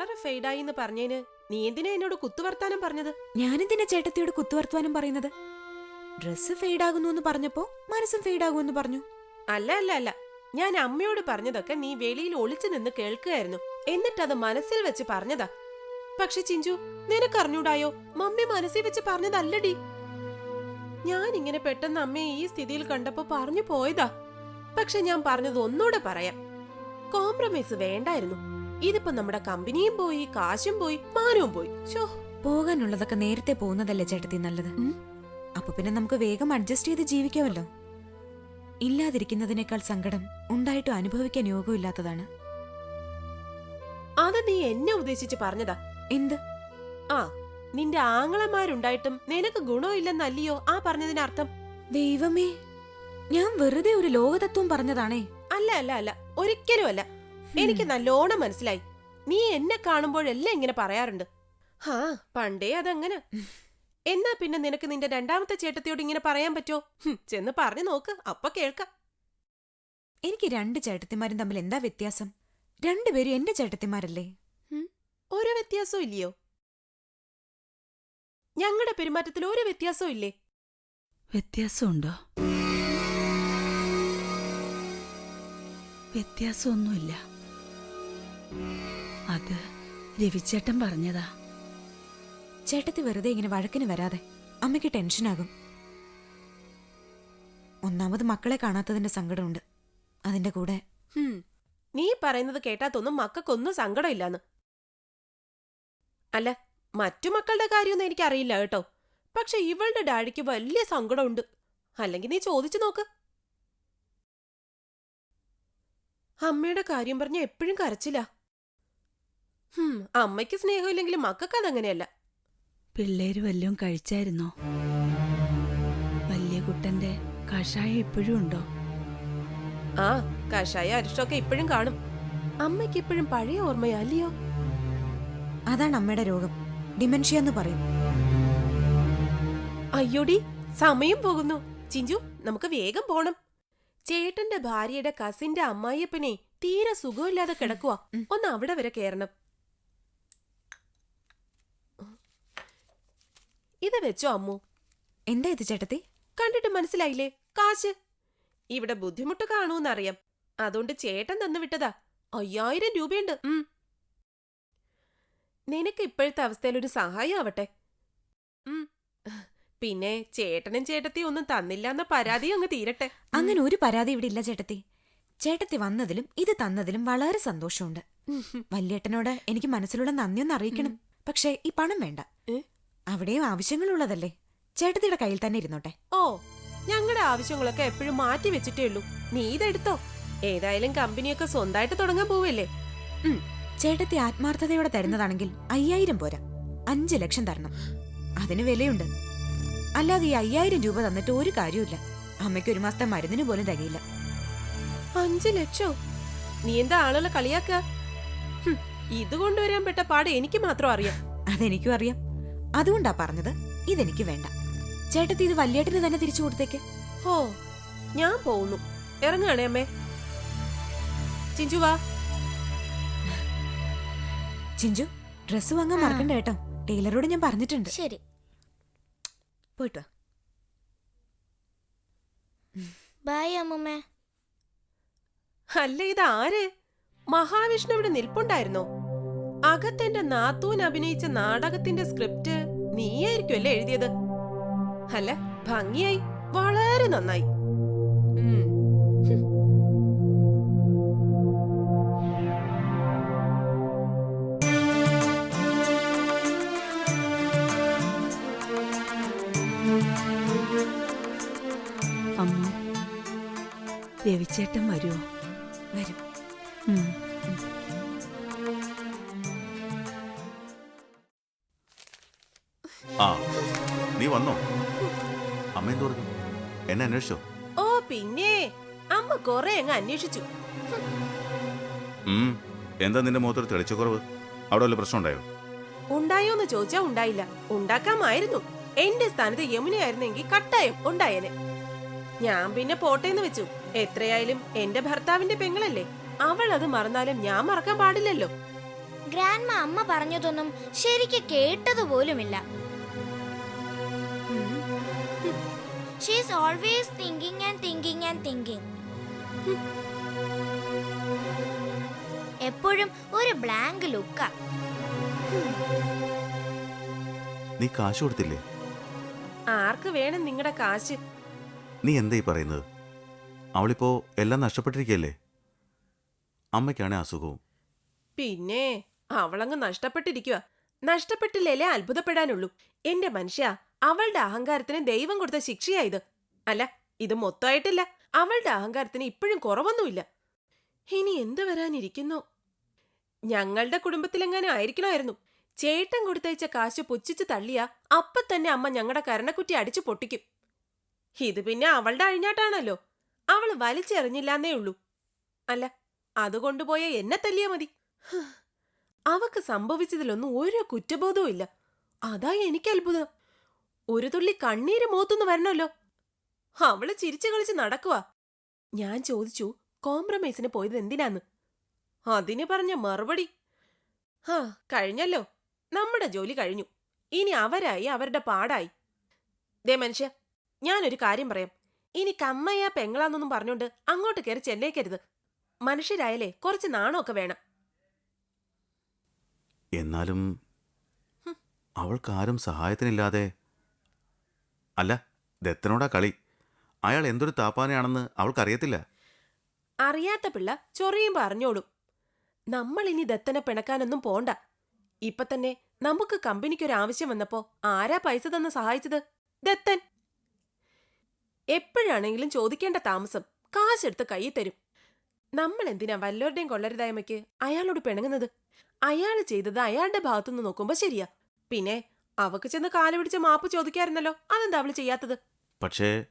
Colour ഫെയ്ഡായി എന്ന് പറഞ്ഞേന്. നീ എന്തിനാ എന്നോട് കുത്തുവർത്താനം പറഞ്ഞത്? ഞാനെന്തിനാ ചേട്ടത്തിയോട് കുത്തുവർത്താനം പറയുന്നത്? ഡ്രസ്സ് ഫെയ്ഡാകുന്നു എന്ന് പറഞ്ഞപ്പോ മനസ്സും ഫെയ്ഡാകുമെന്ന് പറഞ്ഞു. അല്ല അല്ല അല്ല. ഞാൻ അമ്മയോട് പറഞ്ഞതൊക്കെ നീ വെളിയിൽ ഒളിച്ചു നിന്ന് കേൾക്കുകയായിരുന്നു. എന്നിട്ടത് മനസ്സിൽ വെച്ച് പറഞ്ഞതാ. പക്ഷെ ചിഞ്ചു നിനക്കറിഞ്ഞൂടായോ? മമ്മി മനസ്സിൽ വെച്ച് പറഞ്ഞതല്ലടി. ഞാൻ ഇങ്ങനെ പെട്ടെന്ന് അമ്മയെ ഈ സ്ഥിതിയിൽ കണ്ടപ്പോ പറഞ്ഞു പോയതാ. പക്ഷെ ഞാൻ പറഞ്ഞത് ഒന്നുകൂടെ പറയാം. കോംപ്രമൈസ് വേണ്ടായിരുന്നു. ഇതിപ്പോ നമ്മുടെ കമ്പനിയും പോയി കാശും പോയി മാനവും പോയി. ഷോ പോകാനുള്ളതൊക്കെ നേരത്തെ പോകുന്നതല്ലേ ചേട്ടത്തി നല്ലത്. അപ്പൊ പിന്നെ നമുക്ക് വേഗം അഡ്ജസ്റ്റ് ചെയ്ത് ജീവിക്കാമല്ലോ. ഇല്ലാതിരിക്കുന്നതിനേക്കാൾ സങ്കടം ഉണ്ടായിട്ടും അനുഭവിക്കാൻ യോഗമില്ലാത്തതാണ്. അത് നീ എന്നെ ഉദ്ദേശിച്ച് പറഞ്ഞതാ. എന്ത്? ആ നിന്റെ ആങ്ങളമാരുണ്ടായിട്ടും നിനക്ക് ഗുണമില്ലെന്നല്ലയോ ആ പറഞ്ഞതിനർത്ഥം? ദൈവമേ ഞാൻ വെറുതെ ഒരു ലോകതത്വം പറഞ്ഞതാണേ. അല്ല അല്ല അല്ല. ഒരിക്കലും അല്ല എനിക്ക് നല്ലോണം മനസ്സിലായി. നീ എന്നെ കാണുമ്പോഴെല്ലാം ഇങ്ങനെ പറയാറുണ്ട്. ഹാ പണ്ടേ അതങ്ങനെ. എന്നാ പിന്നെ നിനക്ക് നിന്റെ രണ്ടാമത്തെ ചേട്ടത്തിയോട് ഇങ്ങനെ പറയാൻ പറ്റോ? ചെന്ന് പറഞ്ഞു നോക്ക് അപ്പൊ കേൾക്കാം. എനിക്ക് രണ്ട് ചേട്ടത്തിമാരും തമ്മിൽ എന്താ വ്യത്യാസം? രണ്ടുപേരും എന്റെ ചേട്ടത്തിമാരല്ലേ? ഒരു വ്യത്യാസവും ഇല്ലയോ? ഞങ്ങളുടെ പെരുമാറ്റത്തിൽ ഒരു വ്യത്യാസവും ഇല്ലേ? വ്യത്യാസമുണ്ടോ? വ്യത്യാസമൊന്നുമില്ല. അത് രവിച്ചേട്ടൻ പറഞ്ഞതാ. ചേട്ടത്തി വെറുതെ ഇങ്ങനെ വഴക്കിന് വരാതെ അമ്മയ്ക്ക് ടെൻഷനാകും. ഒന്നാമത് മക്കളെ കാണാത്തതിന്റെ സങ്കടമുണ്ട്. അതിന്റെ കൂടെ നീ പറയുന്നത് കേട്ടാത്തൊന്നും മക്കൾക്കൊന്നും സങ്കടമില്ലാന്ന്. അല്ല മറ്റു മക്കളുടെ കാര്യമൊന്നും എനിക്കറിയില്ല കേട്ടോ. പക്ഷെ ഇവളുടെ ഡാഡിക്ക് വലിയ സങ്കടമുണ്ട്. അല്ലെങ്കിൽ നീ ചോദിച്ചു നോക്ക്. അമ്മയുടെ കാര്യം പറഞ്ഞ എപ്പോഴും കരച്ചില്ല അമ്മയ്ക്ക് സ്നേഹമില്ലെങ്കിലും മക്കൾക്ക് അതങ്ങനെയല്ല. പിള്ളേര് വല്ലതും കഴിച്ചായിരുന്നോ? വലിയ കുട്ടന്റെ കഷായം ഇപ്പോഴും ഉണ്ടോ? ആ കഷായ അരിഷ്ടമൊക്കെ ഇപ്പോഴും കാണും. അമ്മയ്ക്ക് ഇപ്പോഴും പഴയ ഓർമ്മയാ അല്ലയോ? അതാണ് അമ്മയുടെ രോഗം. ഡിമെൻഷ്യ എന്ന് പറയും. അയ്യോടി സമയം പോകുന്നു. ചിഞ്ചു നമുക്ക് വേഗം പോണം. ചേട്ടന്റെ ഭാര്യയുടെ കസിന്റെ അമ്മായിയപ്പനെ തീരെ സുഖമില്ലാതെ കിടക്കുക ഒന്ന് അവിടെ വരെ കേറണം ഇത് വെച്ചോ അമ്മു. എന്താ ഇത് ചേട്ടത്തി? കണ്ടിട്ട് മനസ്സിലായില്ലേ? കാശ്. ഇവിടെ ബുദ്ധിമുട്ട് കാണൂന്നറിയാം. അതുകൊണ്ട് ചേട്ടൻ തന്നു വിട്ടതാ. അയ്യായിരം രൂപയുണ്ട്. ഉം. നിനക്ക് ഇപ്പോഴത്തെ അവസ്ഥയിൽ ഒരു സഹായം ആവട്ടെ. ഉം. പിന്നെ ചേട്ടനും ചേട്ടത്തി ഒന്നും തന്നില്ല എന്ന പരാതി അങ്ങ് തീരട്ടെ. അങ്ങനെ ഒരു പരാതി ഇവിടെ ഇല്ല ചേട്ടത്തി. ചേട്ടത്തി വന്നതിലും ഇത് തന്നതിലും വളരെ സന്തോഷമുണ്ട്. വല്യേട്ടനോട് എനിക്ക് മനസ്സിലുള്ള നന്ദിയൊന്ന് അറിയിക്കണം. പക്ഷേ ഈ പണം വേണ്ട? അവിടെയും ആവശ്യങ്ങളുള്ളതല്ലേ? ചേട്ടത്തിയുടെ കയ്യിൽ തന്നെ ഇരുന്നോട്ടെ. ഓ ഞങ്ങളുടെ ആവശ്യങ്ങളൊക്കെ എപ്പോഴും മാറ്റി വെച്ചിട്ടേ ഉള്ളൂ. നീ ഇതെടുത്തോ. ഏതായാലും കമ്പനിയൊക്കെ സ്വന്തമായിട്ട് തുടങ്ങാൻ പോവല്ലേ. ചേട്ടത്തി ആത്മാർത്ഥതയോടെ തരുന്നതാണെങ്കിൽ അയ്യായിരം പോരാ. അഞ്ചു ലക്ഷം തരണം. അതിന് വിലയുണ്ട്. അല്ലാതെ ഈ അയ്യായിരം രൂപ തന്നിട്ട് ഒരു കാര്യമില്ല അമ്മയ്ക്ക് ഒരു മാസത്തെ മരുന്നിന് പോലും തികയില്ല. അഞ്ചു ലക്ഷോ? നീ എന്താ ആളുകളെ കളിയാക്ക ഇത് കൊണ്ടുവരാൻ പെട്ട പാട് എനിക്ക് മാത്രം അറിയാം. അതെനിക്കും അറിയാം. അതുകൊണ്ടാ പറഞ്ഞത്. ഇതെനിക്ക് വേണ്ട. ചേട്ടത്തി ഇത് വല്യേട്ടന് തന്നെ തിരിച്ചു കൊടുത്തേക്ക്. ഹോ ഞാൻ പോകുന്നു ഇറങ്ങാണേ അമ്മേ. ചിഞ്ചു വാ. ചിഞ്ചു ഡ്രസ്സ് വാങ്ങാൻ മറക്കണ്ട കേട്ടോ. ടൈലറോട് ഞാൻ പറഞ്ഞിട്ടുണ്ട്. ശരി. പോയിട്ട് വാ. ബായ് അമ്മൂമ്മേ. അല്ല ഇത് ആര് മഹാവിഷ്ണു ഇവിടെ നിൽപ്പുണ്ടായിരുന്നോ? അകത്തെന്റെ നാത്തൂൻ അഭിനയിച്ച നാടകത്തിന്റെ സ്ക്രിപ്റ്റ് നീയായിരിക്കും അല്ലേ എഴുതിയത്? അല്ല ഭംഗിയായി. വളരെ നന്നായി. അമ്മ രവിച്ചേട്ടൻ വരുമോ വരും. ആ. നീ വന്നോ? അമ്മ എന്ത് പറഞ്ഞു? എന്നെ അന്വേഷിച്ചോ? ഓ പിന്നെ. അമ്മ കൊറേ അങ്ങ് അന്വേഷിച്ചു. ഉം. എന്താ നിന്റെ മുഖത്തൊരു തെളിച്ചക്കുറവ്? അവിടെ വല്ല പ്രശ്നം ഉണ്ടായോ? ഉണ്ടായോന്ന് ചോദിച്ചാ ഉണ്ടായില്ല. ഉണ്ടാക്കാമായിരുന്നു. എന്റെ സ്ഥാനത്ത് യമുനയായിരുന്നെങ്കിൽ കട്ടായം ഉണ്ടായേനെ. ഞാൻ പിന്നെ പോട്ടേന്ന് വെച്ചു. എത്രയായാലും എന്റെ ഭർത്താവിന്റെ പെങ്ങളല്ലേ. അവൾ അത് മറന്നാലും ഞാൻ മറക്കാൻ പാടില്ലല്ലോ. ഗ്രാൻഡ്മ അമ്മ പറഞ്ഞതൊന്നും ശരിക്ക് കേട്ടതുപോലുമില്ല. She's always thinking and thinking and thinking എപ്പോഴും ഒരു ബ്ലാങ്ക് ലുക്കാ നീ കാശ് കൊടുത്തില്ലേ? ആർക്ക് വേണം നിങ്ങളുടെ കാശ്? നീ എന്തായി പറയുന്നത്? അവളിപ്പോ എല്ലാം നഷ്ടപ്പെട്ടിരിക്കല്ലേ അമ്മയ്ക്കാണ് അസുഖവും. പിന്നെ അവളങ്ങ് നഷ്ടപ്പെട്ടിരിക്കുക നഷ്ടപ്പെട്ടില്ലേ അത്ഭുതപ്പെടാനുള്ളൂ. എന്റെ മനുഷ്യ അവളുടെ അഹങ്കാരത്തിന് ദൈവം കൊടുത്ത ശിക്ഷയായത് അല്ല ഇത് മൊത്തമായിട്ടില്ല. അവളുടെ അഹങ്കാരത്തിന് ഇപ്പോഴും കുറവൊന്നുമില്ല. ഇനി എന്ത് വരാനിരിക്കുന്നു? ഞങ്ങളുടെ കുടുംബത്തിലെങ്ങനെ ആയിരിക്കണമായിരുന്നു. ചേട്ടൻ കൊടുത്തയച്ച കാശ് പുച്ഛിച്ച് തള്ളിയ അപ്പ തന്നെ അമ്മ ഞങ്ങളുടെ കരണക്കുറ്റി അടിച്ചു പൊട്ടിക്കും. ഇത് പിന്നെ അവളുടെ അഴിഞ്ഞാട്ടാണല്ലോ. അവൾ വലിച്ചെറിഞ്ഞില്ലാന്നേ ഉള്ളൂ. അല്ല അതുകൊണ്ടുപോയ എന്നെ തല്ലിയാ മതി. അവക്ക് സംഭവിച്ചതിലൊന്നും ഒരു കുറ്റബോധവും ഇല്ല അതാ എനിക്ക് അത്ഭുതം. ഒരു തുള്ളി കണ്ണീര് മൂത്തുനിന്ന് വരണല്ലോ അവൾ ചിരിച്ചു കളിച്ച് നടക്കുക ഞാൻ ചോദിച്ചു കോംപ്രമൈസിന് പോയത് എന്തിനാന്ന്? അതിന് പറഞ്ഞ മറുപടി ഹാ കഴിഞ്ഞല്ലോ. നമ്മുടെ ജോലി കഴിഞ്ഞു. ഇനി അവരായി അവരുടെ പാടായി. ദേ മനുഷ്യ ഞാനൊരു കാര്യം പറയാം. ഇനി കമ്മയ്യ പെങ്ങളാന്നൊന്നും പറഞ്ഞുകൊണ്ട് അങ്ങോട്ട് കയറി ചെല്ലേക്കരുത്. മനുഷ്യരായാലേ കുറച്ച് നാണമൊക്കെ വേണം. എന്നാലും അവൾക്കാരും സഹായത്തിനില്ലാതെ അല്ല ദത്തനോടാ കളി. അയാൾ എന്തൊരു താപ്പാനയാണെന്ന് അവൾക്കറിയത്തില്ല. അറിയാത്ത പിള്ള ചൊറിയും പറഞ്ഞോളും. നമ്മൾ ഇനി ദത്തനെ പിണക്കാനൊന്നും പോണ്ട. ഇപ്പൊ തന്നെ നമുക്ക് കമ്പനിക്കൊരാവശ്യം വന്നപ്പോ ആരാ പൈസ തന്ന് സഹായിച്ചത്? ദത്തൻ. എപ്പോഴാണെങ്കിലും ചോദിക്കേണ്ട താമസം കാശെടുത്ത് കയ്യിൽ തരും. നമ്മൾ എന്തിനാ വല്ലവരുടെയും കൊള്ളരുതായ്മയ്ക്ക് അയാളോട് പിണങ്ങുന്നത്? അയാൾ ചെയ്തത് അയാളുടെ ഭാഗത്തുനിന്ന് നോക്കുമ്പോ ശരിയാ. പിന്നെ അവക്ക് ചെന്ന് കാൽ പിടിച്ച് മാപ്പ് ചോദിക്കാറുണ്ടല്ലോ അതെന്താ അവൾ ചെയ്യാത്തത്? പക്ഷേ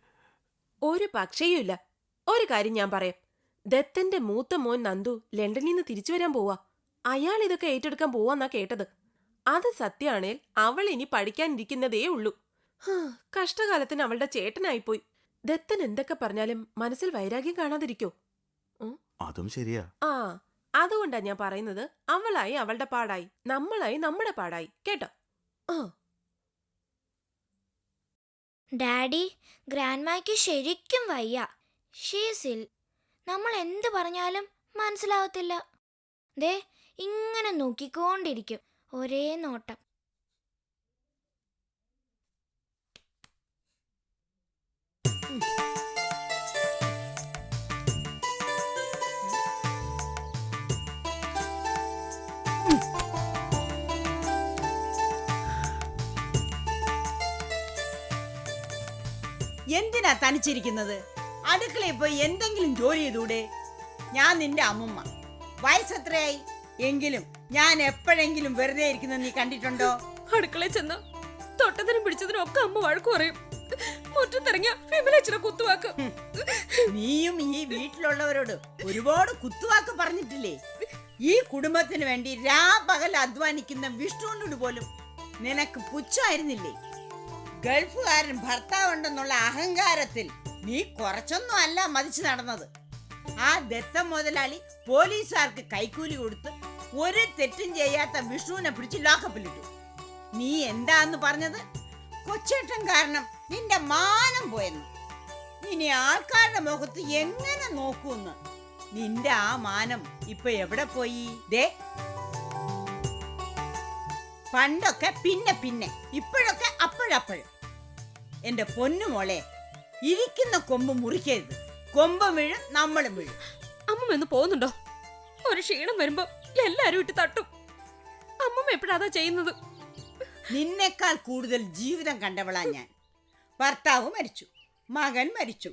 ഒരു പക്ഷേയുമില്ല ഒരു കാര്യം ഞാൻ പറയാം. ദത്തന്റെ മൂത്ത മോൻ നന്ദു ലണ്ടനിൽ നിന്ന് തിരിച്ചു വരാൻ പോവാ. അയാൾ ഇതൊക്കെ ഏറ്റെടുക്കാൻ പോവാന്നാ കേട്ടത്. അത് സത്യാണേൽ അവൾ ഇനി പഠിക്കാനിരിക്കുന്നതേ ഉള്ളൂ. ഹാ, കഷ്ടകാലത്തിന് അവളുടെ ചേട്ടനായിപ്പോയി. ദത്തൻ എന്തൊക്കെ പറഞ്ഞാലും മനസ്സിൽ വൈരാഗ്യം കാണാതിരിക്കോ? അതും ശരിയാ. ആ അതുകൊണ്ടാ ഞാൻ പറയുന്നത് അവളായി അവളുടെ പാടായി നമ്മളായി നമ്മുടെ പാടായി. കേട്ടോ? ആ. ഡാഡി ഗ്രാൻഡ്മായ്ക്ക് ശരിക്കും വയ്യ. ഷീസിൽ നമ്മൾ എന്ത് പറഞ്ഞാലും മനസ്സിലാവത്തില്ല. ദേ ഇങ്ങനെ നോക്കിക്കൊണ്ടിരിക്കും ഒരേ നോട്ടം. എന്തിനാ തനിച്ചിരിക്കുന്നത്? അടുക്കളയിൽ പോയി എന്തെങ്കിലും ജോലി ചെയ്തൂടെ? ഞാൻ നിന്റെ അമ്മുമ്മ. വയസ്സെത്രയായി എങ്കിലും ഞാൻ എപ്പോഴെങ്കിലും വെറുതെ ഇരിക്കുന്നത് നീ കണ്ടിട്ടുണ്ടോ? അടുക്കളയിൽ ചെന്ന് തൊട്ടതിനും പിടിച്ചതിനും ഒക്കെ അമ്മ വഴക്കു പറയും. മുറ്റത്തിറങ്ങിയ വിമലച്ചനെ കുത്തുവാക്ക്. നീയും ഈ വീട്ടിലുള്ളവരോട് ഒരുപാട് കുത്തുവാക്ക് പറഞ്ഞിട്ടില്ലേ? ഈ കുടുംബത്തിന് വേണ്ടി രാപകൽ അധ്വാനിക്കുന്ന വിഷ്ണുവിനോട് പോലും നിനക്ക് പുച്ഛമായിരുന്നില്ലേ? ഗൾഫുകാരൻ ഭർത്താവുണ്ടെന്നുള്ള അഹങ്കാരത്തിൽ നീ കുറച്ചൊന്നും അല്ല മതിച്ചു നടന്നത്. ആ ദത്ത മുതലാളി പോലീസുകാർക്ക് കൈക്കൂലി കൊടുത്ത് ഒരു തെറ്റും ചെയ്യാത്ത വിഷ്ണുവിനെ പിടിച്ച് ലോക്കപ്പിലിട്ടു. നീ എന്താന്ന് പറഞ്ഞത്? കൊച്ചേട്ടൻ കാരണം നിന്റെ മാനം പോയെന്ന്. ഇനി ആൾക്കാരുടെ മുഖത്ത് എങ്ങനെ നോക്കൂന്ന്? നിന്റെ ആ മാനം ഇപ്പൊ എവിടെ പോയി? ദേ പണ്ടൊക്കെ പിന്നെ പിന്നെ ഇപ്പോഴൊക്കെ അപ്പോഴപ്പോഴും. എന്റെ പൊന്നു മോളെ ഇരിക്കുന്ന കൊമ്പ് മുറിക്കരുത്. കൊമ്പ് വീഴും നമ്മളും വീഴും. അമ്മ എന്ന് പോകുന്നുണ്ടോ? ഒരു ക്ഷീണം വരുമ്പോ എല്ലാരും ഇട്ട് തട്ടും. അമ്മ എപ്പോഴാതാ ചെയ്യുന്നത്? നിന്നേക്കാൾ കൂടുതൽ ജീവിതം കണ്ടവളാ ഞാൻ. ഭർത്താവ് മരിച്ചു മകൻ മരിച്ചു.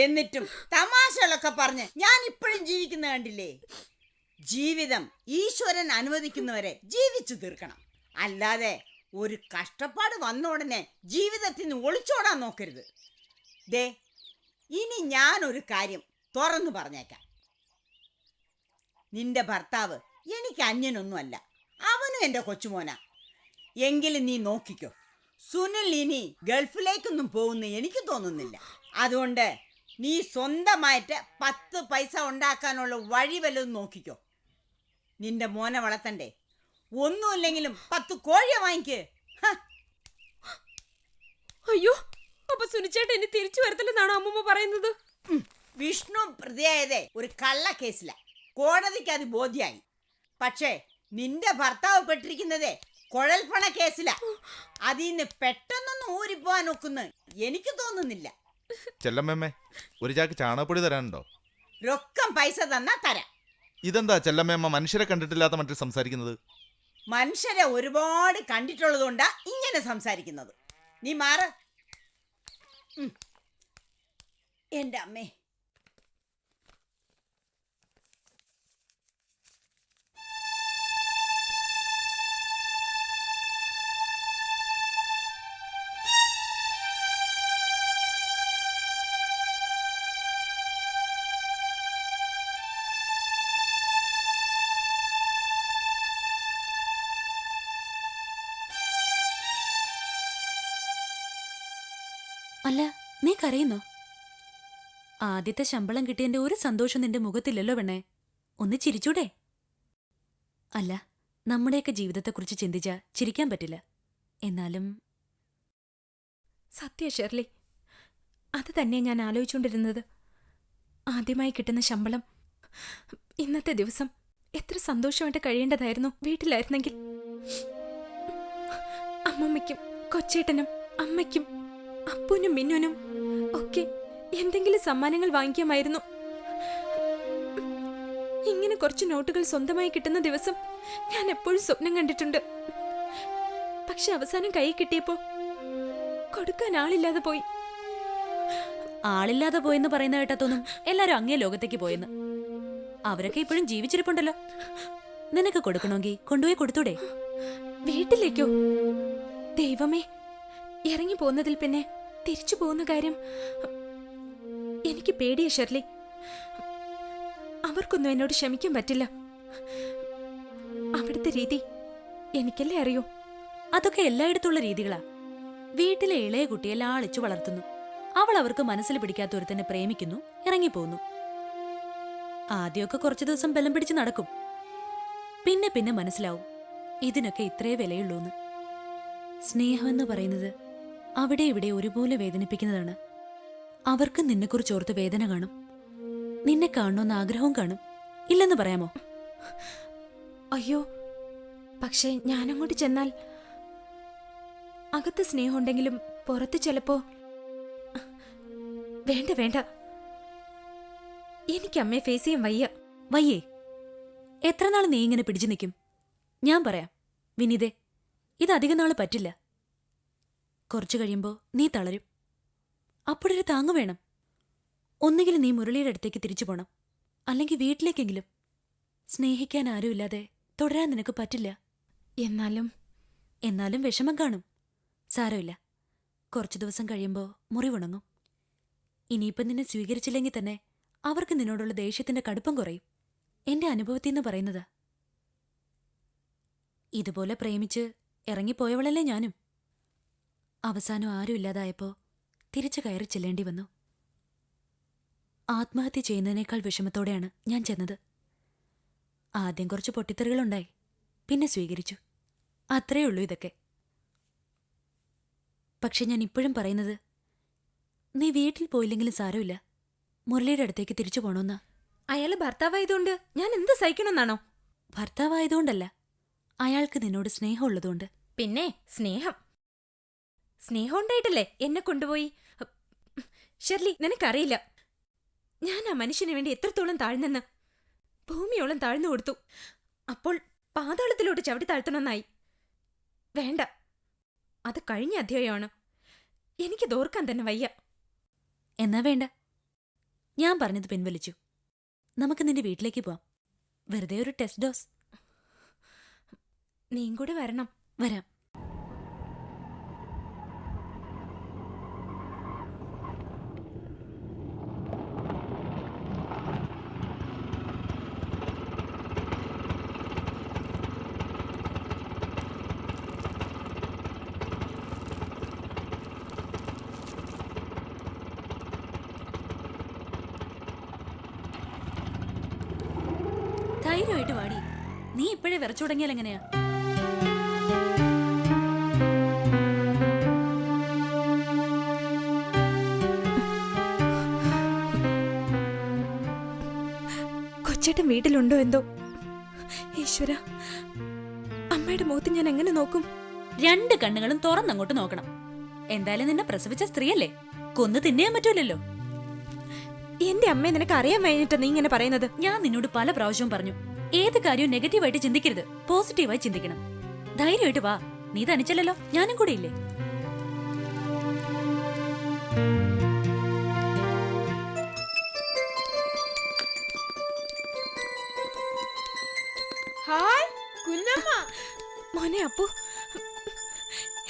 എന്നിട്ടും തമാശകളൊക്കെ പറഞ്ഞ് ഞാൻ ഇപ്പോഴും ജീവിക്കുന്ന കണ്ടില്ലേ? ജീവിതം ഈശ്വരൻ അനുവദിക്കുന്നവരെ ജീവിച്ചു തീർക്കണം. അല്ലാതെ ഒരു കഷ്ടപ്പാട് വന്ന ഉടനെ ജീവിതത്തിൽ നിന്ന് ഒളിച്ചോടാൻ നോക്കരുത്. ദേ ഇനി ഞാനൊരു കാര്യം തുറന്നു പറഞ്ഞേക്കാം. നിന്റെ ഭർത്താവ് എനിക്ക് അന്യനൊന്നുമല്ല. അവനും എന്റെ കൊച്ചുമോനാ. എങ്കിലും നീ നോക്കിക്കോ. സുനിൽ ഇനി ഗൾഫിലേക്കൊന്നും പോകുന്നു എനിക്ക് തോന്നുന്നില്ല. അതുകൊണ്ട് നീ സ്വന്തമായിട്ട് പത്ത് പൈസ ഉണ്ടാക്കാനുള്ള വഴി വല്ലതും നോക്കിക്കോ. നിന്റെ മോനെ വളർത്തണ്ടേ? ഒന്നുമില്ലെങ്കിലും പത്ത് കോഴിയെ വാങ്ങിക്ക്. അയ്യോ അപ്പൊ സുനിച്ചേട്ടൻ എന്നെ തിരിച്ചു വരത്തില്ലെന്നാണോ അമ്മൂമ്മ പറയുന്നത്? വിഷ്ണു പ്രതിയായതേ ഒരു കള്ള കേസില. കോടതിക്ക് അത് ബോധ്യായി. പക്ഷേ നിന്റെ ഭർത്താവ് പെട്ടിരിക്കുന്നതേ കുഴൽപ്പണ കേസില. അതിൽ നിന്ന് പെട്ടെന്നൊന്നും ഊരിപ്പോവാൻ ഒക്കുന്നു എനിക്ക് തോന്നുന്നില്ല. ചെല്ലമ്മേ ഒരു ചാക്ക് ചാണകപ്പൊടി തരാനുണ്ടോ? രൊക്കം പൈസ തന്നാ തരാം. ഇതെന്താ ചെല്ലമ്മേമ്മ മനുഷ്യരെ കണ്ടിട്ടില്ലാത്ത മട്ടിൽ സംസാരിക്കുന്നത്? മനുഷ്യരെ ഒരുപാട് കണ്ടിട്ടുള്ളതുകൊണ്ടാ ഇങ്ങനെ സംസാരിക്കുന്നത്. നീ മാറ. എന്റെ അമ്മേ. അല്ല നീ കരയുന്നോ? ആദ്യത്തെ ശമ്പളം കിട്ടിയതിന്റെ ഒരു സന്തോഷം നിന്റെ മുഖത്തില്ലല്ലോ പെണ്ണേ. ഒന്ന് ചിരിച്ചൂടെ? അല്ല നമ്മുടെയൊക്കെ ജീവിതത്തെക്കുറിച്ച് ചിന്തിച്ചാൽ ചിരിക്കാൻ പറ്റില്ല. എന്നാലും സത്യ ഷെർലി അത് തന്നെ ഞാൻ ആലോചിച്ചുകൊണ്ടിരുന്നത് ആദ്യമായി കിട്ടുന്ന ശമ്പളം ഇന്നത്തെ ദിവസം എത്ര സന്തോഷമായിട്ട് കഴിയേണ്ടതായിരുന്നു വീട്ടിലായിരുന്നെങ്കിൽ. അമ്മമ്മയ്ക്കും കൊച്ചേട്ടനും അമ്മയ്ക്കും അപ്പൂനും മിന്നുനും ഒക്കെ എന്തെങ്കിലും സമ്മാനങ്ങൾ വാങ്ങിക്കാമായിരുന്നു. ഇങ്ങനെ കുറച്ച് നോട്ടുകൾ സ്വന്തമായി കിട്ടുന്ന ദിവസം ഞാൻ എപ്പോഴും സ്വപ്നം കണ്ടിട്ടുണ്ട്. പക്ഷെ അവസാനം കൈ കിട്ടിയപ്പോ കൊടുക്കാൻ ആളില്ലാതെ പോയി. ആളില്ലാതെ പോയെന്ന് പറയുന്ന കേട്ടത്തൊന്നും എല്ലാരും അങ്ങേ ലോകത്തേക്ക് പോയെന്ന്. അവരൊക്കെ ഇപ്പോഴും ജീവിച്ചിരിപ്പുണ്ടല്ലോ. നിനക്ക് കൊടുക്കണമെങ്കിൽ കൊണ്ടുപോയി കൊടുത്തൂടെ? വീട്ടിലേക്കോ? ദൈവമേ ഇറങ്ങി പോകുന്നതിൽ പിന്നെ തിരിച്ചു പോകുന്ന കാര്യം എനിക്ക് പേടിയ ഷെർലി. അവർക്കൊന്നും എന്നോട് ക്ഷമിക്കാൻ പറ്റില്ല. അവിടുത്തെ രീതി എനിക്കല്ലേ അറിയൂ? അതൊക്കെ എല്ലായിടത്തുള്ള രീതികളാ. വീട്ടിലെ ഇളയ കുട്ടിയെ ലാളിച്ചു വളർത്തുന്നു. അവൾ അവർക്ക് മനസ്സിൽ പിടിക്കാത്ത ഒരുത്തനെ പ്രേമിക്കുന്നു ഇറങ്ങിപ്പോന്നു. ആദ്യമൊക്കെ കുറച്ചു ദിവസം ബലം പിടിച്ച് നടക്കും. പിന്നെ പിന്നെ മനസ്സിലാവും ഇതിനൊക്കെ ഇത്രേ വിലയുള്ളൂന്ന്. സ്നേഹമെന്ന് പറയുന്നത് അവിടെ ഇവിടെ ഒരുപോലെ വേദനിപ്പിക്കുന്നതാണ്. അവർക്ക് നിന്നെക്കുറിച്ച് ഓർത്ത് വേദന കാണും. നിന്നെ കാണണമെന്ന് ആഗ്രഹവും കാണും. ഇല്ലെന്ന് പറയാമോ? അയ്യോ പക്ഷേ ഞാനങ്ങോട്ട് ചെന്നാൽ അകത്ത് സ്നേഹമുണ്ടെങ്കിലും പുറത്ത് ചിലപ്പോ വേണ്ട വേണ്ട. എനിക്ക് അമ്മയെ ഫേസ് ചെയ്യാൻ വയ്യ. വയ്യേ. എത്ര നാൾ നീ ഇങ്ങനെ പിടിച്ചു നിൽക്കും? ഞാൻ പറയാം. വിനീതേ ഇത് അധികം നാൾ പറ്റില്ല. കുറച്ചു കഴിയുമ്പോൾ നീ തളരും. അപ്പോഴൊരു താങ്ങു വേണം. ഒന്നുകിൽ നീ മുരളിയുടെ അടുത്തേക്ക് തിരിച്ചു പോണം. അല്ലെങ്കിൽ വീട്ടിലേക്കെങ്കിലും. സ്നേഹിക്കാൻ ആരുമില്ലാതെ തുടരാൻ നിനക്ക് പറ്റില്ല. എന്നാലും? എന്നാലും വിഷമം കാണും. സാരമില്ല. കുറച്ചു ദിവസം കഴിയുമ്പോൾ മുറിവുണങ്ങും. ഇനിയിപ്പം നിന്നെ സ്വീകരിച്ചില്ലെങ്കിൽ തന്നെ അവർക്ക് നിന്നോടുള്ള ദേഷ്യത്തിന്റെ കടുപ്പം കുറയും. എന്റെ അനുഭവത്തിൽ നിന്ന് പറയുന്നതാ. ഇതുപോലെ പ്രേമിച്ച് ഇറങ്ങിപ്പോയവളല്ലേ ഞാനും. അവസാനം ആരും ഇല്ലാതായപ്പോ തിരിച്ചു കയറി ചെല്ലേണ്ടി വന്നു. ആത്മഹത്യ ചെയ്യുന്നതിനേക്കാൾ വിഷമത്തോടെയാണ് ഞാൻ ചെന്നത്. ആദ്യം കുറച്ച് പൊട്ടിത്തെറികളുണ്ടായി പിന്നെ സ്വീകരിച്ചു. അത്രയേ ഉള്ളൂ ഇതൊക്കെ. പക്ഷെ ഞാൻ ഇപ്പോഴും പറയുന്നത് നീ വീട്ടിൽ പോയില്ലെങ്കിലും സാരമില്ല. മുരളിയുടെ അടുത്തേക്ക് തിരിച്ചു പോണോന്നാ. അയാൾ ഭർത്താവായതുകൊണ്ട് ഞാൻ എന്ത് സഹിക്കണമെന്നാണോ? ഭർത്താവായതുകൊണ്ടല്ല അയാൾക്ക് നിന്നോട് സ്നേഹമുള്ളതുകൊണ്ട്. പിന്നെ സ്നേഹം. സ്നേഹം ഉണ്ടായിട്ടല്ലേ എന്നെ കൊണ്ടുപോയി? ഷെർലി നിനക്കറിയില്ല. ഞാൻ ആ മനുഷ്യന് വേണ്ടി എത്രത്തോളം താഴ്ന്നെന്ന് ഭൂമിയോളം താഴ്ന്നു കൊടുത്തു. അപ്പോൾ പാതാളത്തിലോട്ട് ചവിട്ടി താഴ്ത്തണമെന്നായി. വേണ്ട. അത് കഴിഞ്ഞ അധ്യായമാണ്. എനിക്ക് ദോർക്കാൻ തന്നെ വയ്യ. എന്നാ വേണ്ട. ഞാൻ പറഞ്ഞത് പിൻവലിച്ചു. നമുക്ക് നിന്റെ വീട്ടിലേക്ക് പോവാം. വെറുതെ ഒരു ടെസ്റ്റ് ഡോസ്. നീ കൂടെ വരണം. വരാം. വിറച്ചു തുടങ്ങിയാൽ എങ്ങനെയാ? കൊച്ചേട്ടൻ വീട്ടിലുണ്ടോ എന്തോ? ഈശ്വര അമ്മയുടെ മുഖത്ത് ഞാൻ എങ്ങനെ നോക്കും? രണ്ട് കണ്ണുകളും തുറന്നങ്ങോട്ട് നോക്കണം. എന്തായാലും നിന്നെ പ്രസവിച്ച സ്ത്രീയല്ലേ? കൊന്നു തിന്നയാൻ പറ്റൂലല്ലോ. എന്റെ അമ്മയെ നിനക്ക് അറിയാൻ കഴിഞ്ഞിട്ടാ നീ ഇങ്ങനെ പറയുന്നത്. ഞാൻ നിന്നോട് പല പ്രാവശ്യവും പറഞ്ഞു ഏത് കാര്യവും നെഗറ്റീവായിട്ട് ചിന്തിക്കരുത്. പോസിറ്റീവായി ചിന്തിക്കണം. ധൈര്യമായിട്ട് വാ. നീ തനിച്ചല്ലോ ഞാനും കൂടെ ഇല്ലേ? ഹായ് കുഞ്ഞമ്മ. മോനെ അപ്പു.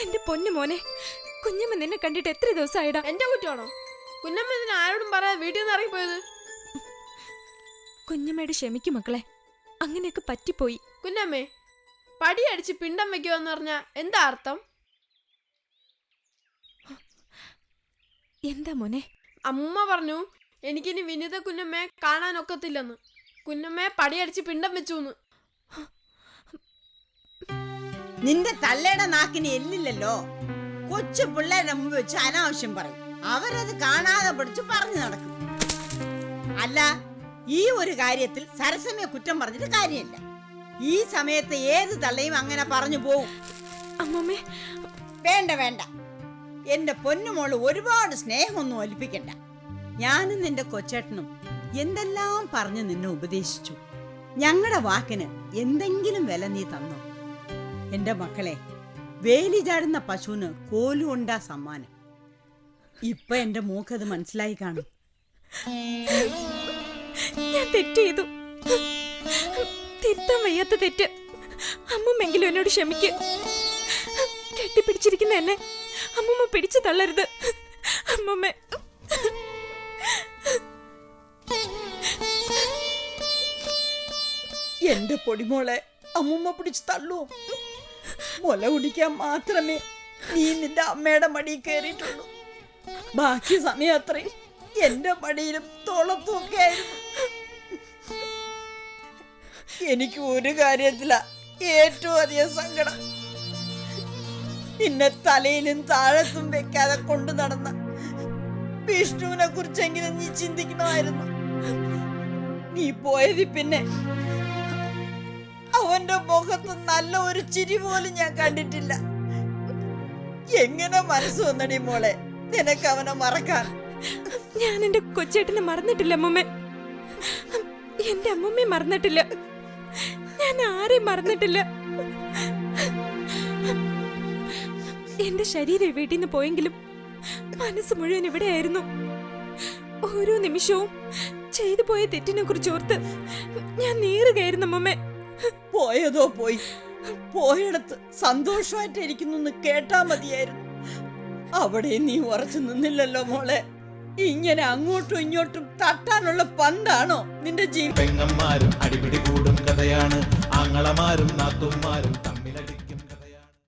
എന്റെ പൊന്നു മോനെ. കുഞ്ഞമ്മ നിന്നെ കണ്ടിട്ട് എത്ര ദിവസമായിടാ? എന്റെ കുട്ടിയാണോ? കുഞ്ഞമ്മ ഇതിന് ആരോടും പറയാതെ വീട്ടിൽ നിന്ന് ഇറങ്ങിപ്പോയത്? കുഞ്ഞമ്മയുടെ ക്ഷമിക്കും മക്കളെ. അങ്ങനെയൊക്കെ പറ്റിപ്പോയി. കുഞ്ഞമ്മേ പടി അടിച്ച് പിണ്ടം വെക്കുമെന്ന് പറഞ്ഞ എന്താ അർത്ഥം? എന്താ മോനെ? അമ്മ പറഞ്ഞു എനിക്കിനി വിനിത കുഞ്ഞമ്മയെ കാണാനൊക്കത്തില്ലെന്ന്. കുഞ്ഞമ്മയെ പടിയടിച്ച് പിണ്ടം വെച്ചു നിന്റെ തള്ളയുടെ നാക്കിന് എല്ലില്ലല്ലോ? കൊച്ചു പിള്ളേരുടെ മുമ്പ് വെച്ച് അനാവശ്യം പറയും. അവരത് കാണാതെ പിടിച്ച് പറഞ്ഞു നടക്കും. അല്ല ഈ ഒരു കാര്യത്തിൽ സരസമ്യ കുറ്റം പറഞ്ഞിട്ട് കാര്യമില്ല. ഈ സമയത്ത് ഏത് തള്ളയും അങ്ങനെ പറഞ്ഞു പോവും. അമ്മമ്മേ. വേണ്ട വേണ്ട. എന്റെ പൊന്നുമോൾ ഒരുപാട് സ്നേഹമൊന്നും ഒലിപ്പിക്കണ്ട. ഞാനും നിന്റെ കൊച്ചേട്ടനും എന്തെല്ലാം പറഞ്ഞു നിന്നെ ഉപദേശിച്ചു. ഞങ്ങളുടെ വാക്കിന് എന്തെങ്കിലും വില നീ തന്നോ? എന്റെ മക്കളെ വേലി ചാടുന്ന പശുവിന് കോലുകൊണ്ടാ സമ്മാനം. ഇപ്പൊ എന്റെ മൂക്കത് മനസ്സിലായി കാണും. ഞാൻ തെറ്റ് ചെയ്തു തിരുത്താൻ വയ്യാത്ത തെറ്റ്. അമ്മമെങ്കിലും എന്നോട് ക്ഷമിക്ക്. കെട്ടിപ്പിടിച്ചിരിക്കുന്ന എന്നെ അമ്മമ്മ പിടിച്ചു തള്ളരുത്. അമ്മമ്മ. എന്റെ പൊടിമോളെ അമ്മമ്മ പിടിച്ചു തള്ളൂ. മുല കുടിക്കാൻ മാത്രമേ നീ നിന്റെ അമ്മയുടെ മടിയിൽ കയറിയിട്ടുള്ളൂ. ബാക്കി സമയം അത്രയും. എന്റെ മടിയിലും തോളത്തും ഒക്കെ ആയിരുന്നു എനിക്ക് ഒരു കാര്യത്തില ഏറ്റവും അധികം സങ്കടം. നിന്നെ തലയിലും താഴത്തും വെക്കാതെ കൊണ്ടു നടന്ന വിഷ്ണുവിനെ കുറിച്ചെങ്കിലും നീ ചിന്തിക്കണമായിരുന്നു. നീ പോയതി പിന്നെ അവന്റെ മുഖത്ത് നല്ല ഒരു ചിരി പോലും ഞാൻ കണ്ടിട്ടില്ല. എങ്ങനെ മനസ്സ് വന്നടി മോളെ? നിനക്ക് അവനെ മറക്കാൻ. ഞാൻ എന്റെ കൊച്ചേട്ടനെ മറന്നിട്ടില്ല അമ്മമ്മേ. എന്റെ അമ്മമ്മയെ മറന്നിട്ടില്ല. ഞാൻ ആരെയും മറന്നിട്ടില്ല. എന്റെ ശരീരം വീട്ടിൽ നിന്ന് പോയെങ്കിലും മനസ്സ് മുഴുവൻ ഇവിടെയായിരുന്നു. ഓരോ നിമിഷവും ചെയ്തു പോയ തെറ്റിനെ കുറിച്ച് ഓർത്ത് ഞാൻ നീറുകയായിരുന്നു അമ്മമ്മേ. പോയതോ പോയി? പോയിടത്ത് സന്തോഷമായിട്ടിരിക്കുന്നു കേട്ടാ മതിയായിരുന്നു. അവിടെ നീ ഉറച്ചു നിന്നില്ലല്ലോ മോളെ. ഇങ്ങനെ അങ്ങോട്ടും ഇങ്ങോട്ടും തട്ടാനുള്ള പന്താണോ നിന്റെ ജീവിതം? പെങ്ങന്മാരും അടിപിടി കൂടും കഥയാണ്. ആങ്ങളമാരും നാത്തുമാരും